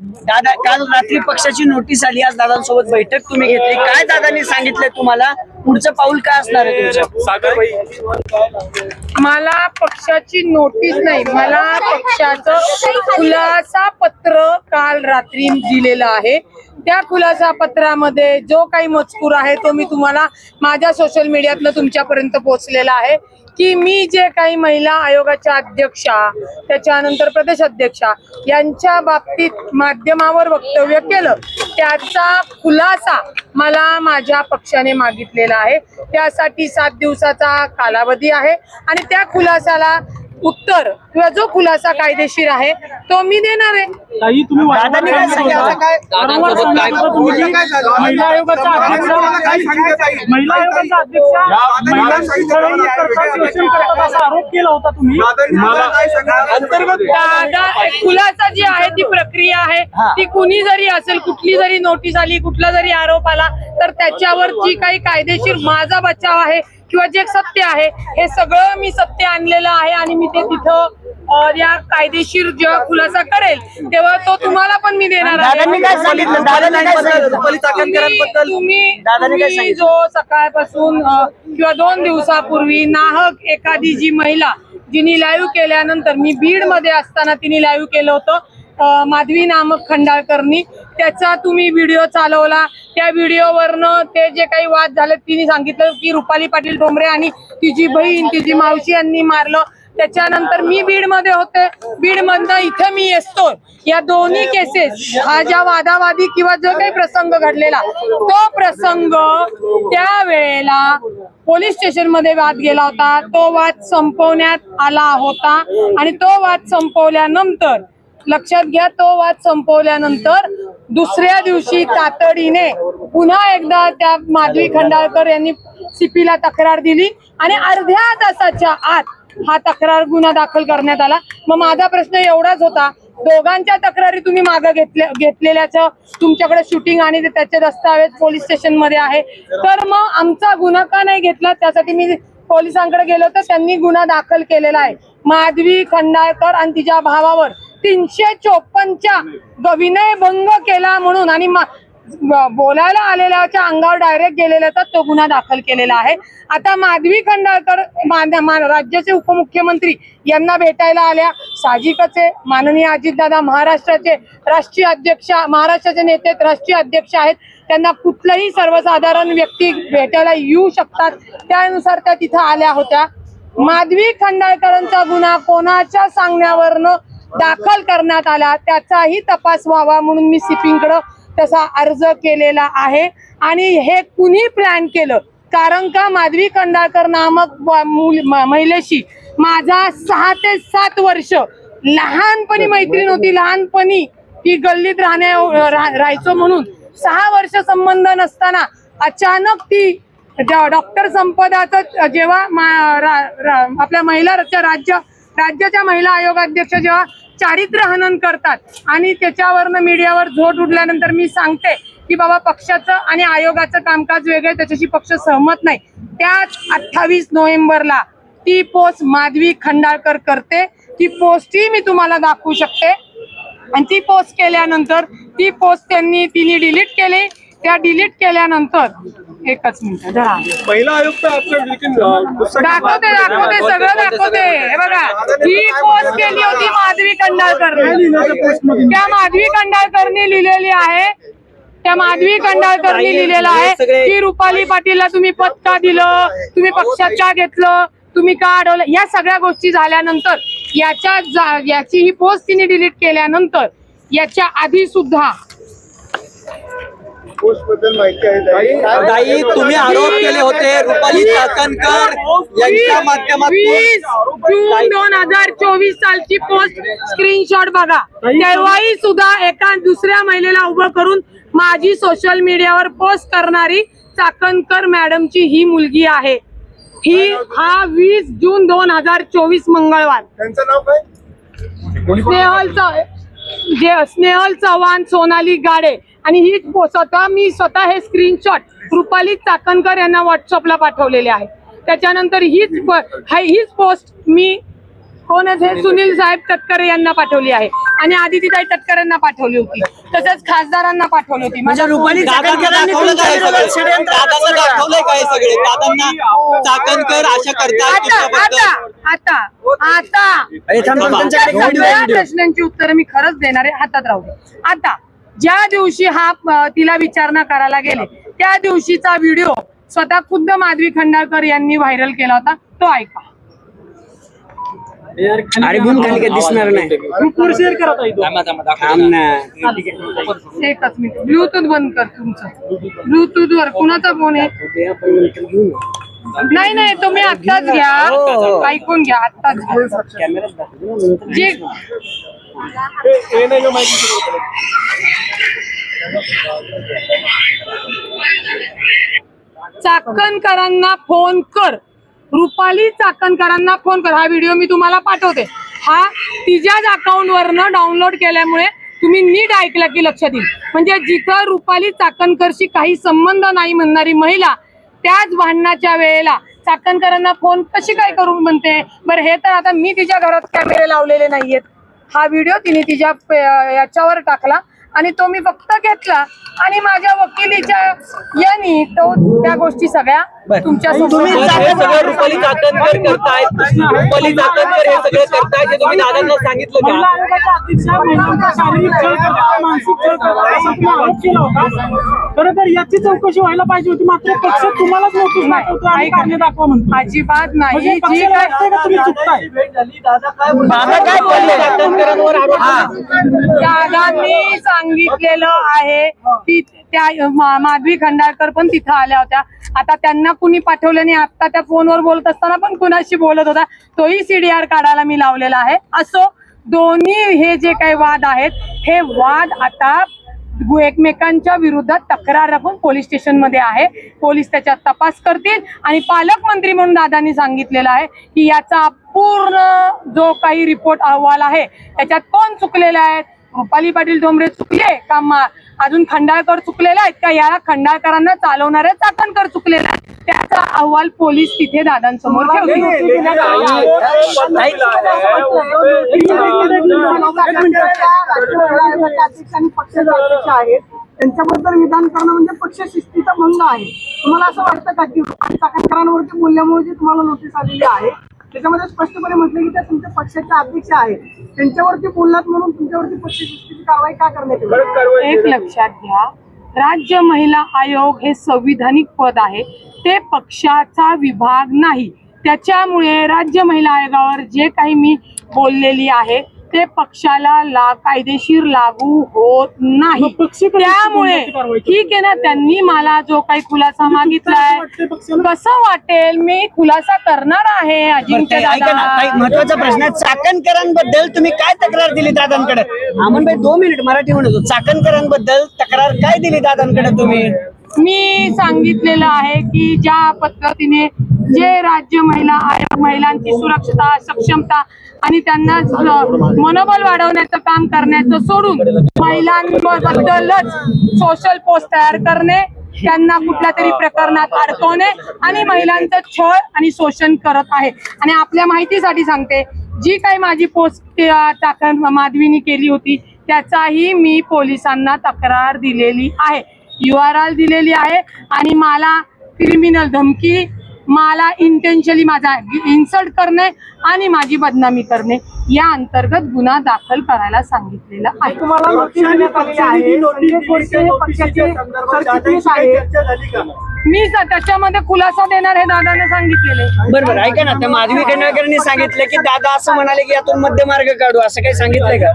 दादा काल रात्री पक्षाची नोटीस आली आज दादांसोबत बैठक तुम्ही घेतली. काय दादांनी सांगितलंय तुम्हाला? पुढचं पाऊल काय असणार आहे तुमचं? सागरबाई. मला पक्षाची नोटीस नाही मला पक्षाचं खुलासा पत्र काल रात्री दिलेलं आहे. त्या खुलासा पत्रामध्ये जो काही मजकूर आहे तो मी तुम्हाला माझ्या सोशल मीडियातनं तुमच्यापर्यंत पोहोचलेला आहे की मी जे काही महिला आयोगाच्या अध्यक्षा त्याच्यानंतर प्रदेश अध्यक्षा यांच्या बाबतीत माध्यमावर वक्तव्य केलं त्याचा खुलासा मला माझ्या पक्षाने मागितलेला आहे. त्यासाठी सात दिवसाचा कालावधी आहे. आणि त्या खुलासाला उत्तर किंवा जो खुलासा कायदेशीर आहे तो मी देणार आहे. ताई तुम्ही दादांनी काय सांगितलं? वारंवार सांगितलं? तुम्ही की महिला आयोगाचा अध्यक्ष महिला आयोगाचा अध्यक्ष महिलांची छळवणूक करतात शोषण करतात असा आरोप केला होता तुम्ही? अंतर्गत दादा खुलासा जी आहे ती प्रक्रिया आहे हा. ती कुणी जरी असेल कुठली जरी नोटीस आली कुठला जरी आरोप आला तर त्याच्यावर जी काही कायदेशीर माझा बचाव आहे. किंवा जे सत्य आहे हे सगळं मी सत्य आणलेलं आहे आणि मी ते तिथं या कायदेशीर जेव्हा खुलासा करेल तेव्हा तो तुम्हाला पण मी देणार आहे. दादांनी काय सांगितलं? दादांनी काय सांगितलं? तुम्ही- तुम्ही दादांनी काय तुम्ही सांगितलं? जो सकाळपासून किंवा दोन दिवसापूर्वी नाहक एखादी जी महिला जिने लाईव्ह केल्यानंतर मी बीडमध्ये असताना तिने लाईव्ह केलं होतं. माधवी नामक खंडाळकरनी. त्याचा तुम्ही व्हिडिओ चालवला. त्या व्हिडिओवरनं ते जे काही वाद झाले तिने सांगितलं की रुपाली पाटील डोंबरे आणि तिची बहीण तिची मावशी यांनी मारलं. त्याच्यानंतर मी बीडमध्ये होते. बीड मधनं इथे मी येतो. या दोन्ही केसेस हा ज्या वादावादी किंवा जो काही प्रसंग घडलेला तो प्रसंग त्यावेळेला पोलीस स्टेशनमध्ये वाद गेला होता. तो वाद संपवण्यात आला होता. आणि तो वाद संपवल्यानंतर लक्षात घ्या तो वाद संपवल्यानंतर दुसऱ्या दिवशी तातडीने पुन्हा एकदा त्या माधवी खंडाळकर यांनी सीपीला तक्रार दिली आणि अर्ध्या तासाच्या आत हा तक्रार गुन्हा दाखल करण्यात आला. मग माझा प्रश्न एवढाच होता दोघांच्या तक्रारी तुम्ही मागे घेतल्या घेतलेल्याचं तुमच्याकडे शूटिंग आणि त्याचे दस्तावेज पोलीस स्टेशनमध्ये आहे. तर मग आमचा गुन्हा का नाही घेतला? त्यासाठी मी पोलिसांकडे गेलो तर त्यांनी गुन्हा दाखल केलेला आहे. माधवी खंडाळकर आणि तिच्या भावावर तीनशे चोपन्नच्या विनय भंग केला म्हणून आणि मा- बोलायला आलेल्याच्या अंगावर डायरेक्ट गेलेल्याचा तो गुन्हा दाखल केलेला आहे. आता माधवी खंडाळकर मा- राज्याचे उपमुख्यमंत्री यांना भेटायला आल्या. साहजिकच माननीय अजितदादा महाराष्ट्राचे राष्ट्रीय अध्यक्ष महाराष्ट्राचे नेते राष्ट्रीय अध्यक्ष आहेत. त्यांना कुठलंही सर्वसाधारण व्यक्ती भेटायला येऊ शकतात. त्यानुसार त्या तिथं आल्या होत्या. माधवी खंडाळकरांचा गुन्हा कोणाच्या सांगण्यावरनं दाखल करण्यात आला. त्याचाही तपास व्हावा म्हणून मी सिपिंगकडं तसा अर्ज केलेला आहे. आणि हे कुणी प्लॅन केलं? कारण का माधवी खंडाळकर नामक महिलेशी माझा सहा ते सात वर्ष लहानपणी मैत्रीण होती. लहानपणी ती गल्लीत राहण्या राहायचो म्हणून सहा वर्ष संबंध नसताना अचानक ती डॉक्टर संपदाचं जेव्हा आपल्या महिला राज्य राज्य राज्याच्या महिला आयोगाध्यक्ष जेव्हा चारित्र्य हनन करतात आणि त्याच्यावरनं मीडियावर झोट उडल्यानंतर मी सांगते की बाबा पक्षाचं आणि आयोगाचं कामकाज वेगळं त्याच्याशी पक्ष सहमत नाही. त्याच अठ्ठावीस नोव्हेंबरला ती पोस्ट माधवी खंडाळकर करते. ती पोस्टही मी तुम्हाला दाखवू शकते. आणि ती पोस्ट केल्यानंतर ती पोस्ट त्यांनी तिने डिलीट केली. त्या डिलीट केल्यानंतर एकच मिनिट धरा. महिला आयुक्त लेकिन दाखवते दाखवते सगळं दाखवते हे बघा ही पोस्ट केली होती माधवी खंडाळकर त्या माधवी खंडाळकरनी लिहिलेली आहे. त्या माधवी खंडाळकरनी लिहिलेलं आहे की रुपाली पाटीलला तुम्ही पद का दिलं तुम्ही पक्षात का घेतलं तुम्ही का अडवलं? या सगळ्या गोष्टी झाल्यानंतर याच्या याची ही पोस्ट तिने डिलीट केल्यानंतर याच्या आधी सुद्धा ताई. तुम्ही आरोप केले होते. रुपाली चाकणकर यांच्या माध्यमातून दोन हजार चोवीस सालची पोस्ट स्क्रीनशॉट बघा. तेव्हाही सुद्धा एका दुसऱ्या महिलेला उभं करून माझी सोशल मीडियावर पोस्ट करणारी चाकणकर मॅडमची ही मुलगी आहे. ही हा वीस जून दोन हजार चोवीस मंगळवार. त्यांचं नाव काय? स्नेहल स्नेहल चव्हाण सोनाली गाडे. आणि ही स्वतः मी स्वतः हे स्क्रीनशॉट रुपाली चाकणकर यांना व्हॉट्सअपला पाठवलेले आहे. त्याच्यानंतर हीच हा- हीच पोस्ट मी कोण आहेत हे सुनील साहेब तटकरे यांना पाठवली आहे. आणि आदितीताई तटकरांना पाठवली होती. तसंच खासदारांना पाठवली होती. म्हणजे माझा रुपाली काय सगळे? दादांना चाकणकर आता आता आता. प्रश्नांची उत्तरं मी खरंच देणार आहे. हातात राहू आता ज्या दिवशी हा तिला विचारणा करायला गेले त्या दिवशीचा व्हिडिओ स्वतः खुद्द माधवी खंडाळकर यांनी व्हायरल केला होता. तो ऐका. एकच मिनिट. ब्लूटूथ बंद कर तुमचं. ब्लूटूथ वर कुणाचा फोन आहे. नाही नाही तुम्ही आत्ताच घ्या. ऐकून घ्या आत्ताच जे चाकणकरांना फोन कर. रुपाली चाकणकरांना फोन कर. हा व्हिडिओ मी तुम्हाला पाठवते. हा तिच्याच अकाउंट वरनं डाउनलोड केल्यामुळे तुम्ही नीट ऐकलं की लक्षात येईल. म्हणजे जिथं रुपाली चाकणकरशी काही संबंध नाही म्हणणारी महिला त्याच भांडणाच्या वेळेला चाकणकरांना फोन कशी काय करू म्हणते? बरं हे तर आता मी तिच्या घरात कॅमेरे लावलेले नाहीयेत. हा व्हिडिओ तिने तिच्या याच्यावर टाकला. आणि तो मी फक्त घेतला आणि माझ्या वकिलीच्या यांनी तो त्या गोष्टी सगळ्या तुमच्या तुम्ही तर हे सगळं रुपाली चाकणकर करतायत रुपाली चाकणकर हे सगळं करतायत हे तुम्ही दादांना सांगितलं का? खरं तर याची चौकशी व्हायला पाहिजे होती मात्र पक्ष तुम्हालाच नोटीस आणि. कारणे दाखवा म्हणतो अजिबात नाही म्हणजे जी काय तुम्ही चुकताय दादा काय बोलले चाकणकरांवर आरोप दादांनी सांगितलेलं आहे. की त्या माधवी खंडाळकर पण तिथं आल्या होत्या. आता त्यांना कुणी पाठवलं नाही आता त्या फोनवर बोलत असताना पण कुणाशी बोलत होता. तोही सीडीआर काढायला मी लावलेला आहे. असो दोन्ही हे जे काही वाद आहेत हे वाद आता एकमेकांच्या विरोधात तक्रार राखून पोलीस स्टेशनमध्ये आहे. पोलीस त्याच्यात तपास करतील आणि पालकमंत्री म्हणून दादांनी सांगितलेलं आहे की याचा पूर्ण जो काही रिपोर्ट अहवाल आहे त्याच्यात कोण चुकलेले आहेत रुपाली पाटील डोंबरे चुकले का अजून खंडाळकर चुकलेले आहेत का? या खंडाळकरांना चालवणाऱ्या चाकणकर चुकलेले आहेत. त्याचा अहवाल पोलीस तिथे दादांसमोर आहेत त्यांच्याबद्दल विधान करणं म्हणजे पक्ष शिस्तीचा भंग आहे. तुम्हाला असं वाटतं का की रुपाली चाकणकरांवरती बोलल्यामुळे जी तुम्हाला नोटीस आलेली आहे त्याच्यामध्ये स्पष्टपणे म्हटलं की त्या तुमच्या पक्षाचे अध्यक्ष आहेत. त्यांच्यावरती बोललात म्हणून तुमच्यावरती पक्ष शिस्तीची कारवाई का करण्यात येईल एक लक्षात घ्या. राज्य महिला आयोग हे संविधानिक पद आहे. ते पक्षाचा विभाग नाही. त्याच्यामुळे राज्य महिला आयोगावर जे काही मी बोललेली आहे ते पक्षाला ला कायदेशीर लागू होत नाही. त्यामुळे? ठीक आहे ना त्यांनी मला जो काही खुलासा मागितलाय? कसं वाटेल? मी खुलासा करणार आहे अजिंक्य दादा. महत्त्वाचा प्रश्न आहे. चाकणकरांबद्दल तुम्ही काय तक्रार दिली दादांकडे? अमन भाई दोन मिनिट मराठी म्हणतो चाकणकरांबद्दल तक्रार काय दिली दादांकडे तुम्ही? मी सांगितलेलं आहे की ज्या पद्धतीने जे राज्य महिला आयोग महिलांची सुरक्षता सक्षमता आणि त्यांना मनोबल वाढवण्याचं काम करण्याचं सोडून महिलांबद्दलच सोशल पोस्ट तयार करणे त्यांना कुठल्या तरी प्रकरणात अडकवणे आणि महिलांचं छळ आणि शोषण करत आहे. आणि आपल्या माहितीसाठी सांगते जी काही माझी पोस्ट टाकण माधवीनी केली होती त्याचाही मी पोलिसांना तक्रार दिलेली आहे. यू आर आर दिलेली आहे आणि मला क्रिमिनल धमकी मला इंटेन्शली माझा इन्सल्ट करणे आणि माझी बदनामी करणे या अंतर्गत गुन्हा दाखल करायला सांगितलेला आहे. तुम्हाला मी त्याच्यामध्ये खुलासा देणार हे दादाने सांगितलेले. बरं बरं ऐका ना त्या माधवी खंडाळकरांनी सांगितलं की दादा असं म्हणाले की यातून मध्यमार्ग काढू असं काही सांगितलंय का?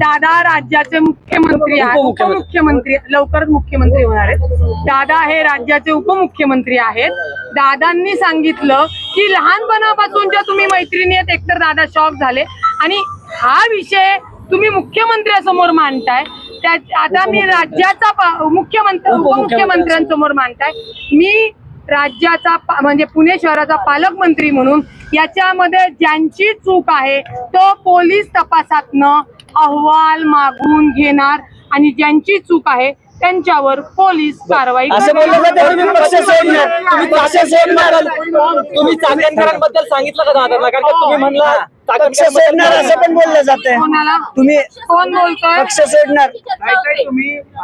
दादा राज्याचे मुख्यमंत्री आहेत उपमुख्यमंत्री. लवकरच मुख्यमंत्री होणार आहेत. दादा हे राज्याचे उपमुख्यमंत्री आहेत. दादांनी सांगितलं की लहानपणापासूनच्या तुम्ही मैत्रिणी आहेत एकतर दादा शॉक झाले. आणि हा विषय तुम्ही मुख्यमंत्र्यासमोर मांडताय त्या आता मी राज्याचा मुख्यमंत्री उपमुख्यमंत्र्यांसमोर मांडताय. मी राज्याचा म्हणजे पुणे शहराचा पालकमंत्री म्हणून याच्यामध्ये ज्यांची चूक आहे तो पोलीस तपासातनं अहवाल मागून घेणार आणि ज्यांची चूक आहे त्यांच्यावर पोलीस कारवाई तुम्ही सांगितलं का कारण का तुम्ही म्हणला चाकणकर पक्ष सोडणार असं पण बोललं कोणाला? तुम्ही कोण बोलतोय? पक्ष सोडणार.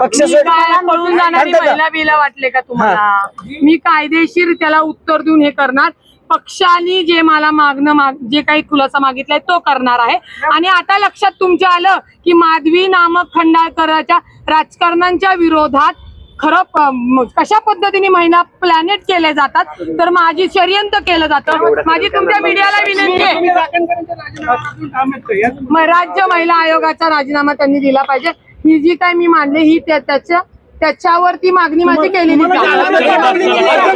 पक्ष सोडणार काय पळून जाणारी? शांतता. महिला बिला वाटले का तुम्हाला? मी कायदेशीर त्याला उत्तर देऊन हे करणार. पक्षाने जे मला मागणं माग जे काही खुलासा मागितलाय तो करणार आहे. आणि आता लक्षात तुमच्या आलं की माधवी नामक खंडाळकराच्या राजकारणांच्या विरोधात खरं कशा पद्धतीने महिला प्लॅनेट केले जातात तर माझी षडयंत्र केलं जातं. माझी तुमच्या मीडियाला विनंती आहे. म- राज्य महिला आयोगाचा राजीनामा त्यांनी दिला पाहिजे. ही जी काय मी मांडली ही त्या- त्याच्या त्याच्यावरती मागणी माझी केलेली.